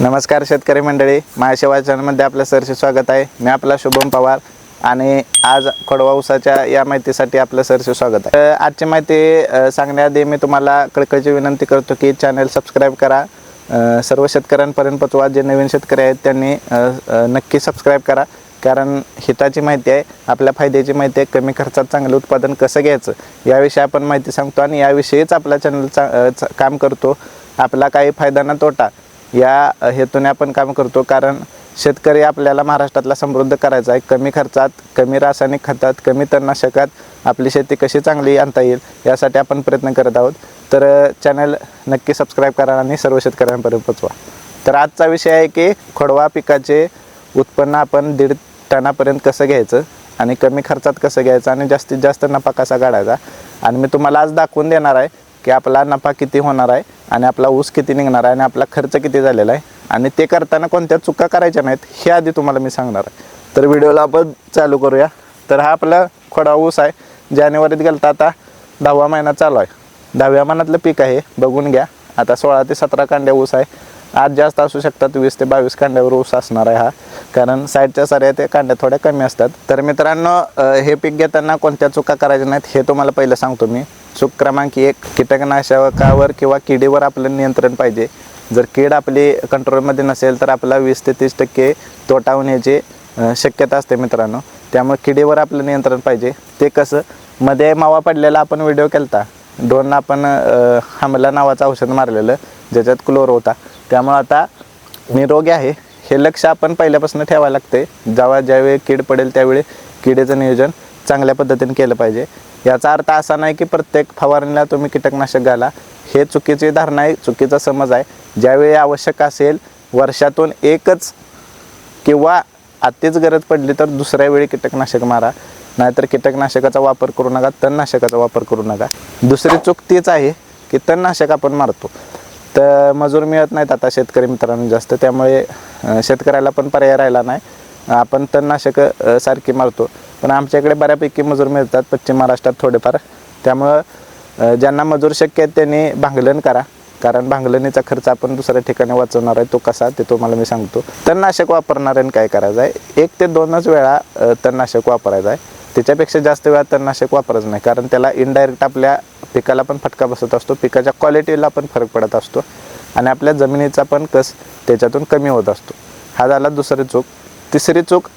नमस्कार शेतकरी मंडळी महाशिवा चॅनलमध्ये आपलं सरचे स्वागत आहे. मी आपला शुभम पवार आणि आज खोडवा उसाच्या या माहितीसाठी आपलं सरचे स्वागत आहे. आजची माहिती सांगण्याआधी मी तुम्हाला कळकळची विनंती करतो की चॅनल सबस्क्राईब करा. सर्व शेतकऱ्यांपर्यंत पोचवा जे नवीन शेतकरी आहेत त्यांनी नक्की सबस्क्राईब करा. कारण हिताची माहिती आहे आपल्या फायद्याची माहिती आहे कमी खर्चात चांगलं उत्पादन कसं घ्यायचं याविषयी आपण माहिती सांगतो आणि याविषयीच आपला चॅनल चा, चा- काम करतो. आपला काही फायदा ना तोटा या हेतूने आपण काम करतो. कारण शेतकरी आपल्याला महाराष्ट्रातला समृद्ध करायचा आहे. कमी खर्चात कमी रासायनिक खतात कमी तणनाशकात आपली शेती कशी चांगली आणता येईल यासाठी आपण प्रयत्न करत आहोत. तर चॅनल नक्की सबस्क्राईब करा आणि सर्व शेतकऱ्यांपर्यंत पोचवा तर आजचा विषय आहे की खोडवा पिकाचे उत्पन्न आपण दीड टनापर्यंत कसं घ्यायचं आणि कमी खर्चात कसं घ्यायचं आणि जास्तीत जास्त नफा कसा काढायचा. आणि मी तुम्हाला आज दाखवून देणार आहे की आपला नफा किती होणार आहे. आणि आपला ऊस किती निघणार आहे आणि आपला खर्च किती झालेला आहे आणि ते करताना कोणत्या चुका करायच्या नाहीत हे आधी तुम्हाला मी सांगणार आहे. तर व्हिडिओला आपण चालू करूया. तर हा आपला खोडा ऊस आहे. जानेवारीत गेलता आता दहावा महिना चालू आहे. दहाव्या महिन्यातलं पीक आहे बघून घ्या. आता सोळा ते सतरा कांड्या ऊस आहे. आज जास्त असू शकतात वीस ते बावीस कांड्यावर ऊस असणार आहे हा. कारण साईडच्या साऱ्या ते कांड्या थोड्या कमी असतात. तर मित्रांनो हे पीक घेताना कोणत्या चुका करायच्या नाहीत हे तुम्हाला पहिलं सांगतो मी. चूक क्रमांक एक कीटकनाशकावर किंवा किडीवर आपलं नियंत्रण पाहिजे. जर कीड आपली कंट्रोलमध्ये नसेल तर आपला वीस ते तीस टक्के तोटा होण्याची शक्यता असते मित्रांनो. त्यामुळे किडीवर आपलं नियंत्रण पाहिजे. ते कसं मध्ये मावा पडलेला आपण व्हिडिओ केलता. दोन आपण हमला नावाचं औषध मारलेलं ज्याच्यात क्लोर होता. त्यामुळं आता निरोगी आहे. हे लक्ष आपण पहिल्यापासून ठेवायला लागते जेव्हा ज्यावेळी कीड पडेल त्यावेळी किडीचं नियोजन चांगल्या पद्धतीने केलं पाहिजे. याचा अर्थ असा नाही की प्रत्येक फवारणीला तुम्ही कीटकनाशक घाला. हे चुकीची धारणा आहे चुकीचा समज आहे. ज्यावेळी आवश्यक असेल वर्षातून एकच किंवा आतीच गरज पडली तर दुसऱ्या वेळी कीटकनाशक मारा. नाहीतर कीटकनाशकाचा वापर करू नका तणनाशकाचा वापर करू नका. दुसरी चूक तीच आहे की तणनाशक आपण मारतो. तर मजूर मिळत नाहीत आता शेतकरी मित्रांनो जास्त. त्यामुळे शेतकऱ्याला पण पर्याय राहिला नाही. आपण तणनाशक सारखी मारतो. पण आमच्याकडे बऱ्यापैकी मजूर मिळतात पश्चिम महाराष्ट्रात थोडेफार. त्यामुळं ज्यांना मजूर शक्य आहेत त्यांनी भांगलन करा. कारण भांगलणीचा खर्च आपण दुसऱ्या ठिकाणी वाचवणार आहे तो कसा ते तुम्हाला मी सांगतो. तणनाशक वापरणाऱ्याने काय करायचं आहे? एक ते दोनच वेळा तणनाशक वापरायचं आहे. त्याच्यापेक्षा जास्त वेळा तणनाशक वापरायचं नाही कारण त्याला इनडायरेक्ट आपल्या पिकाला पण फटका बसत असतो पिकाच्या क्वालिटीला पण फरक पडत असतो आणि आपल्या जमिनीचा पण कस त्याच्यातून कमी होत असतो. हा झाला दुसरी चूक. तिसरी चूक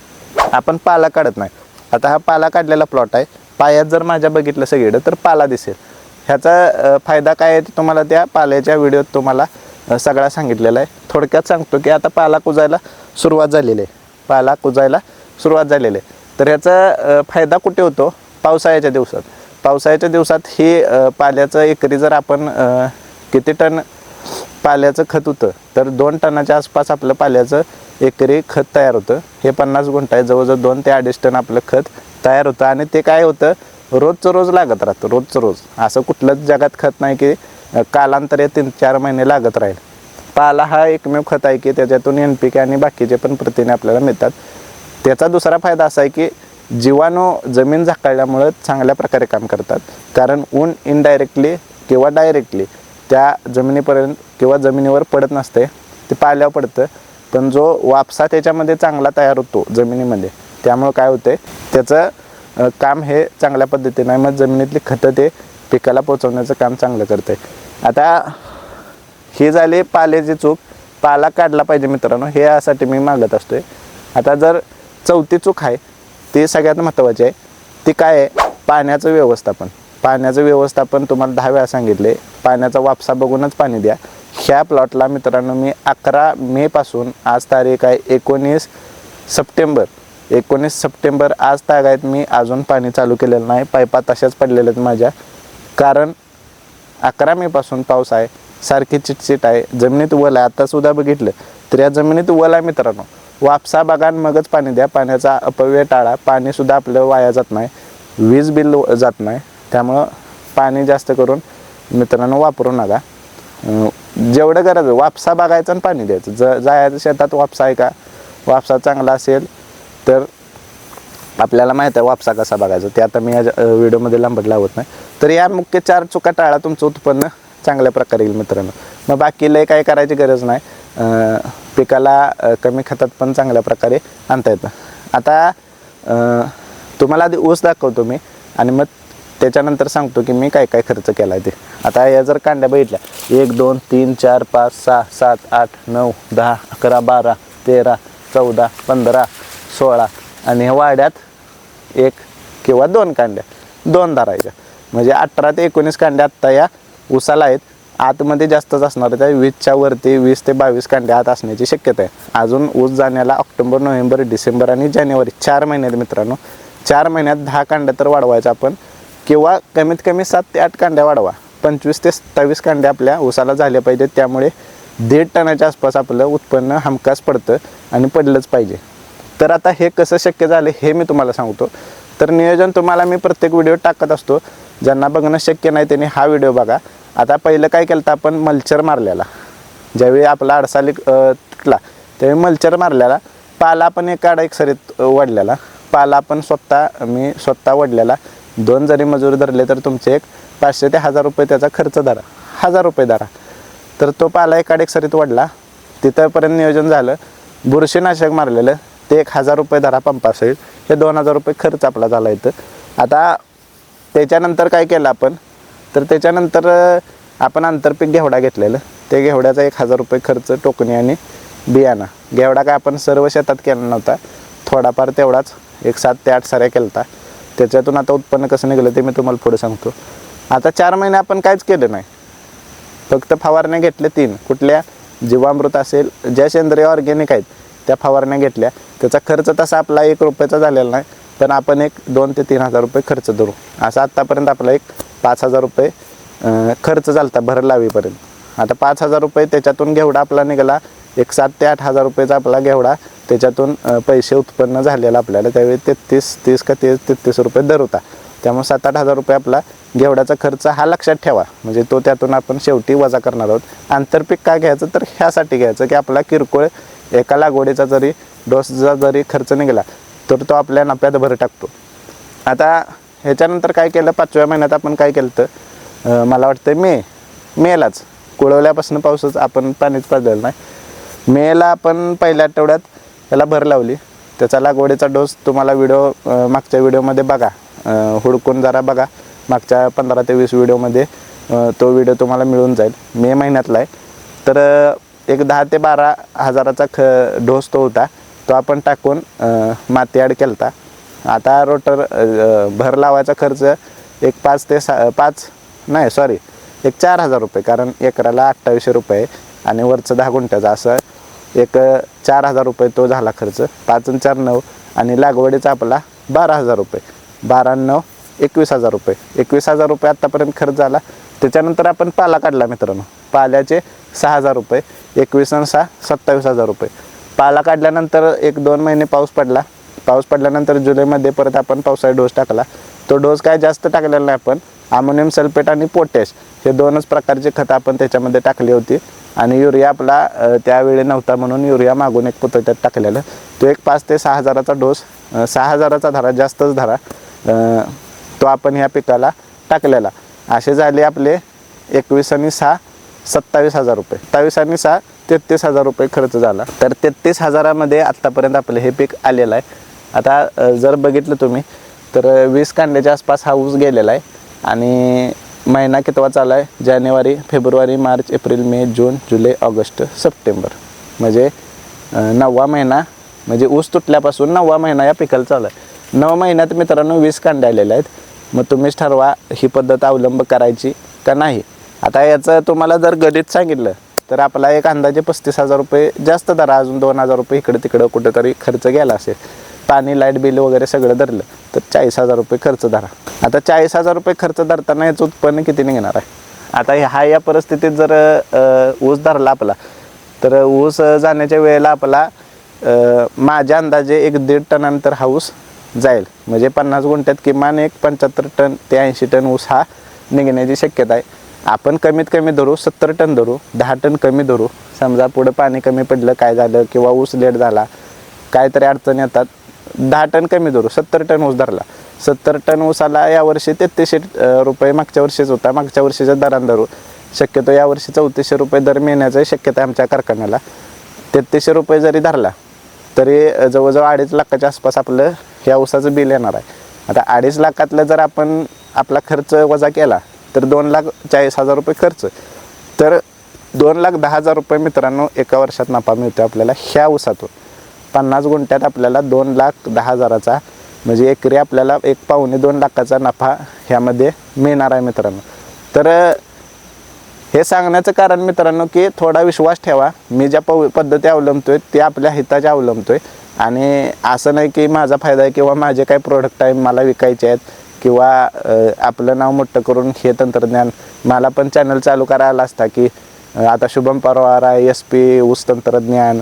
आपण पाला काढत नाही. आता हा पाला काढलेला प्लॉट आहे. पायात जर माझ्या बघितलं सगळीकडं तर पाला दिसेल. ह्याचा फायदा काय आहे तुम्हाला त्या पाल्याच्या व्हिडिओत तुम्हाला सगळा सांगितलेला आहे. थोडक्यात सांगतो की आता पाला कुजायला सुरुवात झालेली आहे. पाला कुजायला सुरुवात झालेली आहे. तर ह्याचा फायदा कुठे होतो? पावसाळ्याच्या दिवसात. पावसाळ्याच्या दिवसात ही पाल्याचं एकरी जर आपण किती टन पाल्याचं खत होतं तर दोन टनाच्या आसपास आपलं पाल्याचं एकरी खत तयार होतं. हे पन्नास गुंठ आहे जवळजवळ दोन ते अडीच टन आपलं खत तयार होतं. आणि ते काय होतं? रोजचं रोज लागत राहतं रोजचं रोज. असं कुठलंच जगात खत नाही की कालांतर कालांतरे तीन चार महिने लागत राहील. पाला हा एकमेव खत आहे की त्याच्यातून एन पी के आणि बाकीचे पण प्रथिने आपल्याला मिळतात. त्याचा दुसरा फायदा असा आहे की जीवाणू जमीन झाकळल्यामुळं चांगल्या प्रकारे काम करतात. कारण ऊन इनडायरेक्टली किंवा डायरेक्टली त्या जमिनीपर्यंत किंवा जमिनीवर पडत नसते ते पाल्यावर पडतं. पण जो वापसा त्याच्यामध्ये चांगला तयार होतो जमिनीमध्ये त्यामुळं काय होते त्याचं काम हे चांगल्या पद्धतीने मग जमिनीतली खतं ते पिकाला पोचवण्याचं काम चांगलं करते. आता ही झाली पाल्याची चूक. पाला काढला पाहिजे मित्रांनो. हे यासाठी मी मागत असतोय. आता जर चौथी चूक आहे. ती सगळ्यात महत्त्वाची आहे. ती काय आहे? पाण्याचं व्यवस्थापन. पाण्याचं व्यवस्थापन तुम्हाला दहा वेळा सांगितले. पाण्याचा वापसा बघूनच पाणी द्या. ह्या प्लॉटला मित्रांनो मी अकरा मेपासून आज तारीख आहे एकोणीस सप्टेंबर. एकोणीस सप्टेंबर आज तागायत मी अजून पाणी चालू केलेलं नाही. पायपा तशाच पडलेल्या आहेत माझ्या. कारण अकरा मेपासून पाऊस आहे. सारखी चिटचिट आहे. जमिनीत वल आहे. आता सुद्धा बघितलं. तर या जमिनीत वल आहे मित्रांनो. वापसा बागांमगच मगच पाणी द्या. पाण्याचा अपव्यय टाळा. पाणीसुद्धा आपलं वाया जात नाही. वीज बिल जात नाही. त्यामुळं पाणी जास्त करून मित्रांनो वापरू नका. जेवढं गरज आहे वापसा बघायचं आणि पाणी द्यायचं. ज जायचं शेतात वापसा आहे का? वापसा चांगला असेल तर आपल्याला माहीत आहे वापसा कसा बघायचा ते आता मी या व्हिडिओमध्ये लांबट लावत नाही. तर या मुख्य चार चुका टाळा तुमचं उत्पन्न चांगल्या प्रकारे येईल मित्रांनो. मग बाकी लय काय करायची गरज नाही. पिकाला कमी खतात पण चांगल्या प्रकारे आणता येतं. आता तुम्हाला आधी ऊस दाखवतो मी आणि मग त्याच्यानंतर सांगतो की मी काय काय खर्च केला आहे ते. आता या जर कांड्या बघितल्या एक दोन तीन चार पाच सहा सात आठ नऊ दहा अकरा बारा तेरा चौदा पंधरा सोळा आणि ह्या वाड्यात एक किंवा दोन कांड्या दोन धरायच्या. म्हणजे अठरा ते एकोणीस कांड्या आत्ता या उसाला आहेत. आतमध्ये जास्तच असणार त्या वीसच्या वरती वीस ते बावीस कांड्या आत असण्याची शक्यता आहे. अजून ऊस जाण्याला ऑक्टोबर नोव्हेंबर डिसेंबर आणि जानेवारी चार महिन्यात मित्रांनो. चार महिन्यात दहा कांड्या तर वाढवायचा आपण. किंवा कमीत कमी सात ते आठ कांड्या वाढवा. पंचवीस ते सत्तावीस कांड्या आपल्या ऊसाला झाल्या पाहिजेत. त्यामुळे दीड टनाच्या आसपास आपलं उत्पन्न हमखास पडतं आणि पडलंच पाहिजे. तर आता हे कसं शक्य झालं हे मी तुम्हाला सांगतो. तर नियोजन तुम्हाला मी प्रत्येक व्हिडिओ टाकत असतो. ज्यांना बघणं शक्य नाही त्यांनी हा व्हिडिओ बघा. आता पहिलं काय केलं तर आपण मल्चर मारलेला. ज्यावेळी आपला अडसाली तुटला त्यावेळी मल्चर मारलेला. पाला पण एक काढा एक सरीत वडलेला. पाला पण स्वतः मी स्वतः वडलेला. दोन जरी मजूर धरले तर तुमचे एक पाचशे ते हजार रुपये त्याचा खर्च धरा. हजार रुपये धरा. तर तो पाला एक आड एक सरीत वाढला तिथंपर्यंत नियोजन झालं. बुरशीनाशक मारलेलं. ते एक हजार रुपये धरा पंपासहित हे दोन हजार रुपये खर्च आपला झाला इथं. आता त्याच्यानंतर काय केलं आपण? तर त्याच्यानंतर आपण आंतरपीक घेवडा घेतलेलं. ते घेवड्याचा एक हजार रुपये खर्च टोकणी आणि बियाणा. घेवडा काय आपण सर्व शेतात केला नव्हता. थोडाफार तेवढाच एक सात ते आठ साऱ्या केलता. त्याच्यातून आता उत्पन्न कसं निघालं ते मी तुम्हाला पुढे सांगतो. आता चार महिने आपण काहीच केलं नाही. फक्त फवारण्या घेतल्या तीन. कुठल्या जीवामृत असेल ज्या सेंद्रिय ऑर्गॅनिक आहेत त्या फवारण्या घेतल्या. त्याचा खर्च तसा आपला एक रुपयाचा झालेला नाही. पण आपण एक दोन ते तीन हजार रुपये खर्च धरू. असं आत्तापर्यंत आपला एक पाच हजार रुपये खर्च झाला भर लावीपर्यंत. आता पाच हजार रुपये त्याच्यातून घेवडा आपला निघाला एक सात ते आठ हजार रुपयेचा आपला घेवडा त्याच्यातून पैसे उत्पन्न झालेला आपल्याला त्यावेळी तेहतीस तीस का तीस तेहतीस रुपये दर होता. त्यामुळे सात आठ हजार रुपये आपला घेवड्याचा खर्च हा लक्षात ठेवा. म्हणजे तो त्यातून आपण शेवटी वजा करणार आहोत. आंतरपीक का घ्यायचं? तर ह्यासाठी घ्यायचं की आपला किरकोळ एका लागवडीचा जरी डोसचा जरी खर्च निघाला तर तो आपल्या नफ्यात भर टाकतो. आता ह्याच्यानंतर काय केलं? पाचव्या महिन्यात आपण काय केलं तर मला वाटतं मे. मेलाच. कुळवल्यापासून पाऊसच आपण पाणीच पाजलेलं नाही. मेला आपण पहिल्या आठवड्यात त्याला भर लावली. त्याचा लागवडीचा डोस तुम्हाला व्हिडिओ मागच्या व्हिडिओमध्ये बघा. हुडकून जरा बघा. मागच्या पंधरा ते वीस व्हिडिओमध्ये तो व्हिडिओ तुम्हाला मिळून जाईल. मे महिन्यातला आहे. तर एक दहा ते बारा हजाराचा ख डोस तो होता. तो आपण टाकून माती ॲड होता आता रोटर भर लावायचा खर्च एक पाच ते सा पाच नाही सॉरी एक चार हजार रुपये कारण एकराला अठ्ठावीसशे रुपये आणि वरचं दहा गुंठ्याचा असं एक चार हजार रुपये तो झाला खर्च. पाच आणि चार नऊ आणि लागवडीचा आपला बारा हजार रुपये. बारा नऊ एकवीस हजार रुपये. एकवीस हजार रुपये आत्तापर्यंत खर्च झाला. त्याच्यानंतर आपण पाला काढला मित्रांनो. पाल्याचे सहा हजार रुपये एकवीस आणि सहा सत्तावीस हजार रुपये. पाला काढल्यानंतर एक दोन महिने पाऊस पडला. पाऊस पडल्यानंतर जुलैमध्ये परत आपण पावसाळी डोस टाकला. तो डोस काय जास्त टाकलेला नाही आपण अमोनियम सल्फेट आणि पोटॅश हे दोनच प्रकारचे खतं आपण त्याच्यामध्ये टाकली होती. आणि युरिया आपला त्यावेळी नव्हता म्हणून युरिया मागून एक पुतळ्यात टाकलेलं. तो एक पाच ते सहा हजाराचा डोस सहा हजाराचा धरा जास्तच धारा तो आपण ह्या पिकाला टाकलेला. असे झाले आपले एकवीस आणि सहा सत्तावीस हजार रुपये. सत्तावीस आणि सहा तेहतीस हजार रुपये खर्च झाला. तर तेहतीस हजारामध्ये आत्तापर्यंत आपलं हे पीक आलेलं आहे. आता जर बघितलं तुम्ही तर वीस कांड्याच्या आसपास हा ऊस गेलेला आहे. आणि महिना कितवा चालू आहे? जानेवारी फेब्रुवारी मार्च एप्रिल मे जून जुलै ऑगस्ट सप्टेंबर. म्हणजे नववा महिना म्हणजे ऊस तुटल्यापासून नववा महिना या पिकाला चालू आहे. नऊ महिन्यात मित्रांनो वीस कांडे आलेले आहेत. मग तुम्हीच ठरवा ही पद्धत अवलंब करायची का नाही. आता याचं तुम्हाला जर गणित सांगितलं तर आपला एक अंदाजे पस्तीस हजार रुपये जास्त दरा अजून दोन हजार रुपये इकडे तिकडं कुठेतरी खर्च गेला असेल. पाणी लाइट बिल वगैरे सगळं धरलं तर चाळीस हजार रुपये खर्च धरा. आता चाळीस हजार रुपये खर्च धरताना याचं उत्पन्न किती निघणार आहे? आता ह्या या परिस्थितीत जर ऊस धरला आपला तर ऊस जाण्याच्या वेळेला आपला माझ्या अंदाजे एक दीड टनानंतर हा ऊस जाईल. म्हणजे पन्नास गुंठ्यात किमान एक पंच्याहत्तर टन ते ऐंशी टन ऊस हा निघण्याची शक्यता आहे. आपण कमीत कमी धरू सत्तर टन धरू दहा टन कमी धरू. समजा पुढं पाणी कमी पडलं काय झालं किंवा ऊस लेट झाला काहीतरी अडचण येतात. दहा टन कमी धरू सत्तर टन ऊस धरला. सत्तर टन ऊसाला यावर्षी तेहतीसशे रुपये मागच्या वर्षीच होता. मागच्या वर्षीच्या दरान धरू. शक्यतो यावर्षी चौतीसशे रुपये दर मिळण्याची शक्यता आहे आमच्या कारखान्याला. तेहतीसशे रुपये जरी धरला तरी जवळजवळ अडीच लाखाच्या आसपास आपलं ह्या ऊसाचं बिल येणार आहे. आता अडीच लाखातलं जर आपण आपला खर्च वजा केला तर दोन लाख चाळीस हजार रुपये खर्च. तर दोन लाख दहा हजार रुपये मित्रांनो एका वर्षात नफा मिळतो आपल्याला ह्या ऊसातून. पन्नास गुंठ्यात आपल्याला दोन लाख दहा हजाराचा म्हणजे एकरी आपल्याला एक पाहुणे दोन लाखाचा नफा ह्यामध्ये मिळणार आहे मित्रांनो. तर हे सांगण्याचं कारण मित्रांनो की थोडा विश्वास ठेवा. मी ज्या पव पद्धती अवलंबतोय ते आपल्या हिताच्या अवलंबतोय. आणि असं नाही की माझा फायदा आहे किंवा माझे काही प्रोडक्ट आहे मला विकायचे आहेत किंवा आपलं नाव मोठं करून हे तंत्रज्ञान मला पण चॅनल चालू करायला असता की आता शुभम परवार आहे एस पी ऊस तंत्रज्ञान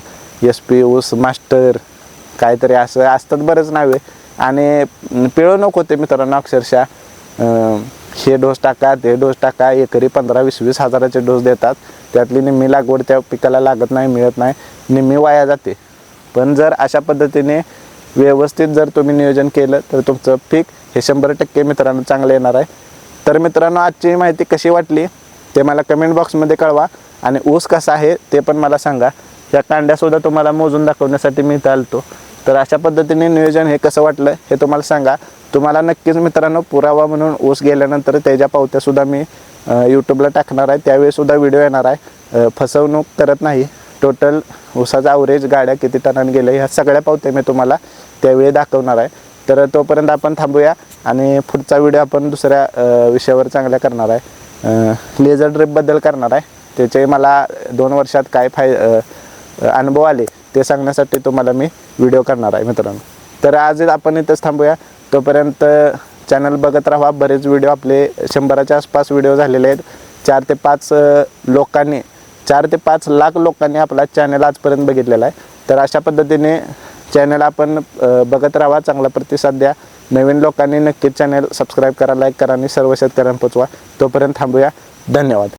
एस पी ऊस मास्टर काहीतरी असं असतात बरेच नावे. आणि पिळू नको होते मित्रांनो अक्षरशः. हे डोस टाका ते डोस टाका एकरी पंधरा वीस वीस हजाराचे डोस देतात. त्यातली निम्मी लागवड त्या पिकाला लागत नाही मिळत नाही निम्मी वाया जाते. पण जर अशा पद्धतीने व्यवस्थित जर तुम्ही नियोजन केलं तर तुमचं पीक हे शंभर टक्के मित्रांनो चांगलं येणार आहे. तर मित्रांनो आजची माहिती कशी वाटली ते मला कमेंट बॉक्समध्ये कळवा. आणि ऊस कसा आहे ते पण मला सांगा. या कांड्यासुद्धा तुम्हाला मोजून दाखवण्यासाठी मी इथं आलतो. तर अशा पद्धतीने नियोजन हे कसं वाटलं हे तुम्हाला सांगा. तुम्हाला नक्कीच मित्रांनो पुरावा म्हणून ऊस गेल्यानंतर त्याच्या पावत्यासुद्धा मी यूट्यूबला टाकणार आहे. त्यावेळीसुद्धा व्हिडिओ येणार आहे. फसवणूक करत नाही. टोटल ऊसाचा अवरेज गाड्या किती टनाने गेल्या ह्या सगळ्या पावत्या मी तुम्हाला त्यावेळी दाखवणार आहे. तर तोपर्यंत आपण थांबूया आणि पुढचा व्हिडिओ आपण दुसऱ्या विषयावर चांगल्या करणार आहे. लेझर ड्रिपबद्दल करणार आहे. त्याचे मला दोन वर्षात काय फाय अनुभव आले ते सांगण्यासाठी तुम्हाला मी व्हिडिओ करणार आहे मित्रांनो. तर आज आपण इथंच थांबूया. तोपर्यंत चॅनल बघत राहा. बरेच व्हिडिओ आपले शंभराच्या आसपास व्हिडिओ झालेले आहेत. चार ते पाच लोकांनी चार ते पाच लाख लोकांनी आपला चॅनल आजपर्यंत बघितलेला आहे. तर अशा पद्धतीने चॅनल आपण बघत राहा. चांगला प्रतिसाद द्या. नवीन लोकांनी नक्कीच चॅनल सबस्क्राईब करा लाईक करा आणि सर्व शेतकऱ्यांना पोचवा. तोपर्यंत थांबूया. धन्यवाद.